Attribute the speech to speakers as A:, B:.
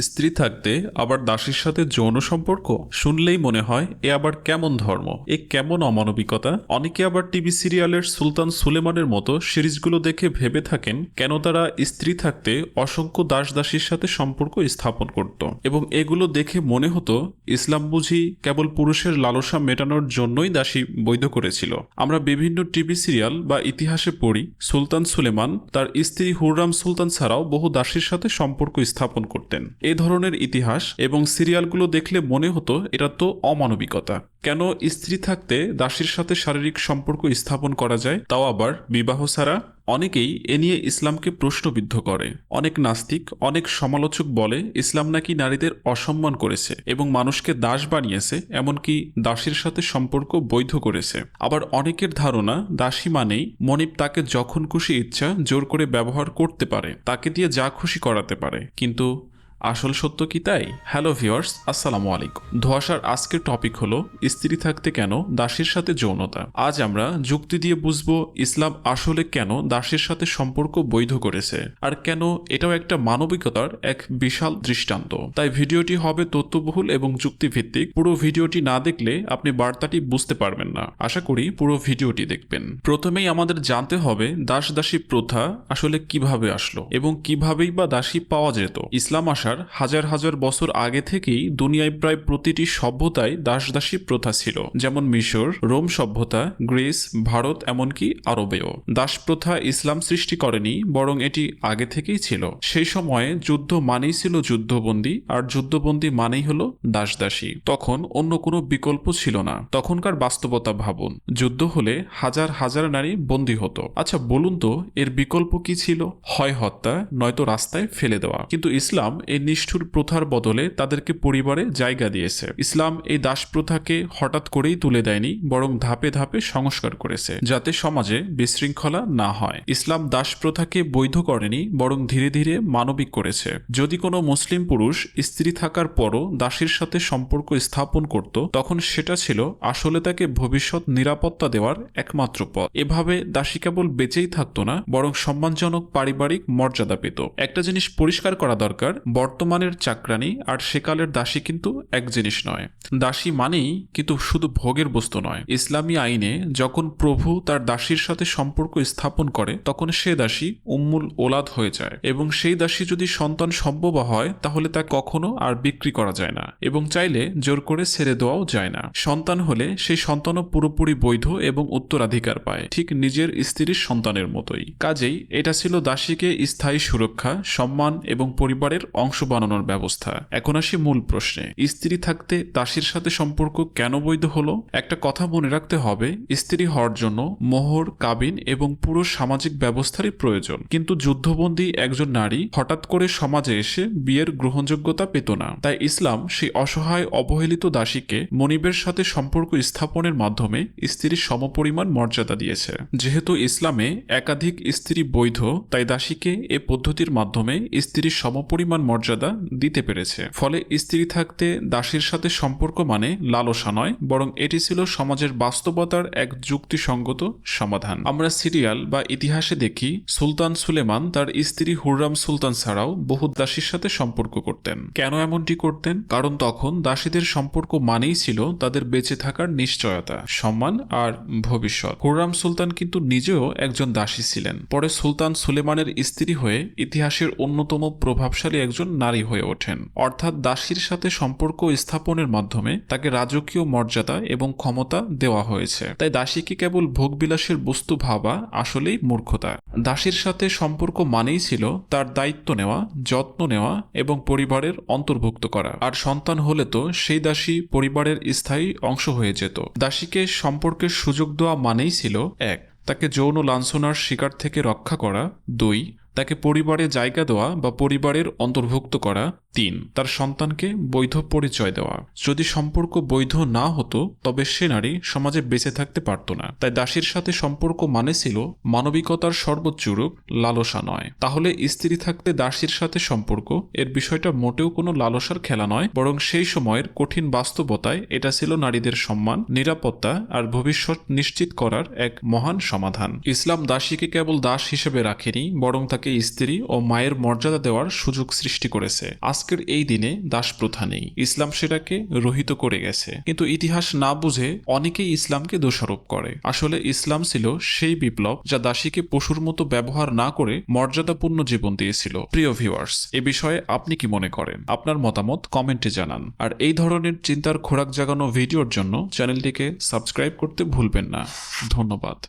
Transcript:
A: স্ত্রী থাকতে আবার দাসীর সাথে যৌন সম্পর্ক? শুনলেই মনে হয়, এ আবার কেমন ধর্ম? এ কেমন অমানবিকতা? অনেকে আবার টিভি সিরিয়ালের সুলতান সুলেমানের মতো সিরিজগুলো দেখে ভেবে থাকেন, কেন তারা স্ত্রী থাকতে অসংখ্য দাস দাসীর সাথে সম্পর্ক স্থাপন করত। এবং এগুলো দেখে মনে হতো, ইসলাম বুঝি কেবল পুরুষের লালসা মেটানোর জন্যই দাসী বৈধ করেছিল। আমরা বিভিন্ন টিভি সিরিয়াল বা ইতিহাসে পড়ি, সুলতান সুলেমান তার স্ত্রী হুররাম সুলতান ছাড়াও বহু দাসীর সাথে সম্পর্ক স্থাপন করতেন। এ ধরনের ইতিহাস এবং সিরিয়ালগুলো দেখলে মনে হতো এটা তো অমানবিকতা। কেন স্ত্রী থাকতে দাসীর সাথে শারীরিক সম্পর্ক স্থাপন করা যায়, তাও আবার বিবাহ ছাড়া? অনেকেই এ নিয়ে ইসলামকে প্রশ্নবিদ্ধ করে। অনেক নাস্তিক, অনেক সমালোচক বলে ইসলাম নাকি নারীদের অসম্মান করেছে এবং মানুষকে দাস বানিয়েছে, এমনকি দাসীর সাথে সম্পর্ক বৈধ করেছে। আবার অনেকের ধারণা, দাসী মানেই মনিব তাকে যখন খুশি ইচ্ছা জোর করে ব্যবহার করতে পারে, তাকে দিয়ে যা খুশি করাতে পারে। কিন্তু আসল সত্য কি তাই? হ্যালো ভিওর্স আসসালামু আলাইকুম। ধোয়াশার আজকের টপিক হলো, স্ত্রী থাকতে কেন দাসীর সাথে যৌনতা? আজ আমরা যুক্তি দিয়ে বুঝব ইসলাম আসলে কেন দাসীর সাথে সম্পর্ক বৈধ করেছে, আর কেন এটাও একটা মানবিকতার এক বিশাল দৃষ্টান্ত। তাই ভিডিওটি হবে তথ্যবহুল এবং যুক্তিভিত্তিক। পুরো ভিডিওটি না দেখলে আপনি বার্তাটি বুঝতে পারবেন না। আশা করি পুরো ভিডিওটি দেখবেন। প্রথমেই আমাদের জানতে হবে দাস দাসী প্রথা আসলে কীভাবে আসলো এবং কিভাবেই বা দাসী পাওয়া যেত? ইসলাম আসার হাজার হাজার বছর আগে থেকেই দুনিয়ায় প্রায় প্রতিটি সভ্যতায় দাসদাসী প্রথা ছিল। যেমন মিশর, রোম সভ্যতা, গ্রিস, ভারত, এমনকি আরবেও। দাস প্রথা ইসলাম সৃষ্টি করেনি, বরং এটি আগে থেকেই ছিল। সেই সময়ে যুদ্ধ মানেই ছিল যুদ্ধবন্দী, আর যুদ্ধবন্দী মানেই হল দাসদাসী। তখন অন্য কোনো বিকল্প ছিল না। তখনকার বাস্তবতা ভাবুন, যুদ্ধ হলে হাজার হাজার নারী বন্দী হতো। আচ্ছা বলুন তো, এর বিকল্প কি ছিল? হয় হত্যা, নয়তো রাস্তায় ফেলে দেওয়া। কিন্তু ইসলাম এই নিষ্ঠুর প্রথার বদলে তাদেরকে পরিবারে জায়গা দিয়েছে। ইসলাম এই দাস প্রথাকে হঠাৎ করেই তুলে দেয়নি, বরং ধাপে ধাপে সংস্কার করেছে, যাতে সমাজে বিশৃঙ্খলা না হয়। ইসলাম দাস প্রথাকে বৈধ করেনি, বরং ধীরে ধীরে মানবিক করেছে। যদি কোনো মুসলিম পুরুষ স্ত্রী থাকার পরও দাসীর সাথে সম্পর্ক স্থাপন করত, তখন সেটা ছিল আসলে তাকে ভবিষ্যৎ নিরাপত্তা দেওয়ার একমাত্র পথ। এভাবে দাসী কেবল বেঁচেই থাকতো না, বরং সম্মানজনক পারিবারিক মর্যাদা পেত। একটা জিনিস পরিষ্কার করা দরকার বর্তমানের চাকরানি আর সেকালের দাসী কিন্তু এক জিনিস নয়। দাসী মানেই কিন্তু শুধু ভোগের বস্তু নয়। ইসলামী আইনে যখন প্রভু তার দাসীর সাথে সম্পর্ক স্থাপন করে, তখন সে দাসী উম্মুল ওলাদ হয়ে যায় এবং সেই দাসী যদি সন্তান সম্ভব হয়, তাহলে তা কখনো আর বিক্রি করা যায় না এবং চাইলে জোর করে ছেড়ে দেওয়াও যায় না। সন্তান হলে সেই সন্তানও পুরোপুরি বৈধ এবং উত্তরাধিকার পায়, ঠিক নিজের স্ত্রীর সন্তানের মতোই। কাজেই এটা ছিল দাসীকে স্থায়ী সুরক্ষা, সম্মান এবং পরিবারের অংশ বানানোর ব্যবস্থা। এখন আসি মূল প্রশ্নে। স্ত্রী থাকতে দাসীর সাথে সম্পর্ক কেন বৈধ হলো? একটা কথা মনে রাখতে হবে, স্ত্রী হওয়ার জন্য মোহর, কাবিন এবং পুরো সামাজিক ব্যবস্থারই প্রয়োজন। কিন্তু যুদ্ধবন্দী একজন নারী হঠাৎ করে সমাজে এসে বিয়ের গ্রহণযোগ্যতা পেত না। তাই ইসলাম সেই অসহায়, অবহেলিত দাসীকে মনিবের সাথে সম্পর্ক স্থাপনের মাধ্যমে স্ত্রীর সমপরিমাণ মর্যাদা দিয়েছে। যেহেতু ইসলামে একাধিক স্ত্রী বৈধ, তাই দাসীকে এ পদ্ধতির মাধ্যমে স্ত্রীর সমপরিমাণ মর্যাদা দিতে পেরেছে। ফলে স্ত্রী থাকতে দাসীর সাথে সম্পর্ক মানে লালসা নয়, বরং এটি ছিল সমাজের বাস্তবতার এক যুক্তিসঙ্গত সমাধান। আমরা সিরিয়াল বা ইতিহাসে দেখি, সুলতান সুলেমান তার স্ত্রী হুররাম সুলতান ছাড়াও বহু দাসীর সাথে সম্পর্ক করতেন। কেন এমনটি করতেন? কারণ তখন দাসীদের সম্পর্ক মানেই ছিল তাদের বেঁচে থাকার নিশ্চয়তা, সম্মান আর ভবিষ্যৎ। হুররাম সুলতান কিন্তু নিজেও একজন দাসী ছিলেন। পরে সুলতান সুলেমানের স্ত্রী হয়ে ইতিহাসের অন্যতম প্রভাবশালী একজন নারী হয়ে ওঠেন। অর্থাৎ দাসীর সাথে সম্পর্ক স্থাপনের মাধ্যমে তাকে রাজকীয় মর্যাদা এবং ক্ষমতা দেওয়া হয়েছে। তাই দাসীকে কেবল ভোগবিলাসের বস্তু ভাবা আসলেই মূর্খতা। দাসীর সাথে সম্পর্ক মানেই ছিল তার দায়িত্ব নেওয়া, যত্ন নেওয়া এবং পরিবারের অন্তর্ভুক্ত করা। আর সন্তান হলে তো সেই দাসী পরিবারের স্থায়ী অংশ হয়ে যেত। দাসীকে সম্পর্কের সুযোগ দেওয়া মানেই ছিল, এক, তাকে যৌন লাঞ্ছনার শিকার থেকে রক্ষা করা, দুই তাকে পরিবারে জায়গা দেওয়া বা পরিবারের অন্তর্ভুক্ত করা। তিন, তার সন্তানকে বৈধ পরিচয় দেওয়া। যদি সম্পর্ক বৈধ না হতো, তবে সে নারী সমাজে বেঁচে থাকতে পারত না। তাই দাসীর সাথে সম্পর্ক মানে ছিল মানবিকতার সর্বোচ্চ রূপ লালসা নয়। তাহলে স্ত্রী থাকতে দাসীর সাথে সম্পর্ক, এর বিষয়টা মোটেও কোনো লালসার খেলা নয়, বরং সেই সময়ের কঠিন বাস্তবতায় এটা ছিল নারীদের সম্মান, নিরাপত্তা আর ভবিষ্যৎ নিশ্চিত করার এক মহান সমাধান। ইসলাম দাসীকে কেবল দাস হিসেবে রাখেনি, বরং তাকে স্ত্রী ও মায়ের মর্যাদা দেওয়ার সুযোগ সৃষ্টি করেছে। আজকের এই দিনে দাস প্রথা নেই। ইসলাম সেটাকে রহিত করে গেছে। কিন্তু ইতিহাস না বুঝে অনেকেই ইসলামকে দোষারোপ করে। আসলে ইসলাম ছিল সেই বিপ্লব যা দাসীকে পশুর মতো ব্যবহার না করে মর্যাদাপূর্ণ জীবন দিয়েছিল। প্রিয় ভিউয়ার্স, এ বিষয়ে আপনি কি মনে করেন? আপনার মতামত কমেন্টে জানান। আর এই ধরনের চিন্তার খোরাক জাগানো ভিডিওর জন্য চ্যানেলটিকে সাবস্ক্রাইব করতে ভুলবেন না। ধন্যবাদ।